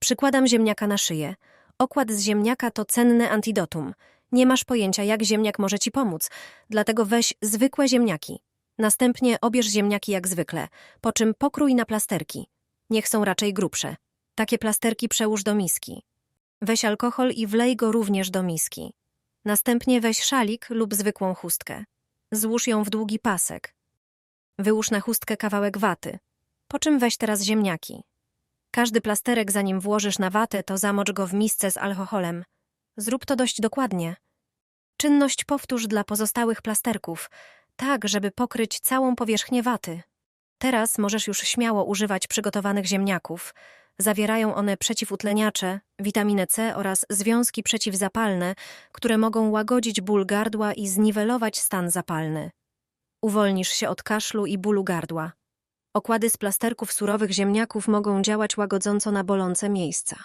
Przykładam ziemniaka na szyję. Okład z ziemniaka to cenne antidotum. Nie masz pojęcia, jak ziemniak może ci pomóc, dlatego weź zwykłe ziemniaki. Następnie obierz ziemniaki jak zwykle, po czym pokrój na plasterki. Niech są raczej grubsze. Takie plasterki przełóż do miski. Weź alkohol i wlej go również do miski. Następnie weź szalik lub zwykłą chustkę. Złóż ją w długi pasek. Wyłóż na chustkę kawałek waty. Po czym weź teraz ziemniaki. Każdy plasterek, zanim włożysz na watę, to zamocz go w misce z alkoholem. Zrób to dość dokładnie. Czynność powtórz dla pozostałych plasterków, tak, żeby pokryć całą powierzchnię waty. Teraz możesz już śmiało używać przygotowanych ziemniaków. Zawierają one przeciwutleniacze, witaminę C oraz związki przeciwzapalne, które mogą łagodzić ból gardła i zniwelować stan zapalny. Uwolnisz się od kaszlu i bólu gardła. Okłady z plasterków surowych ziemniaków mogą działać łagodząco na bolące miejsca.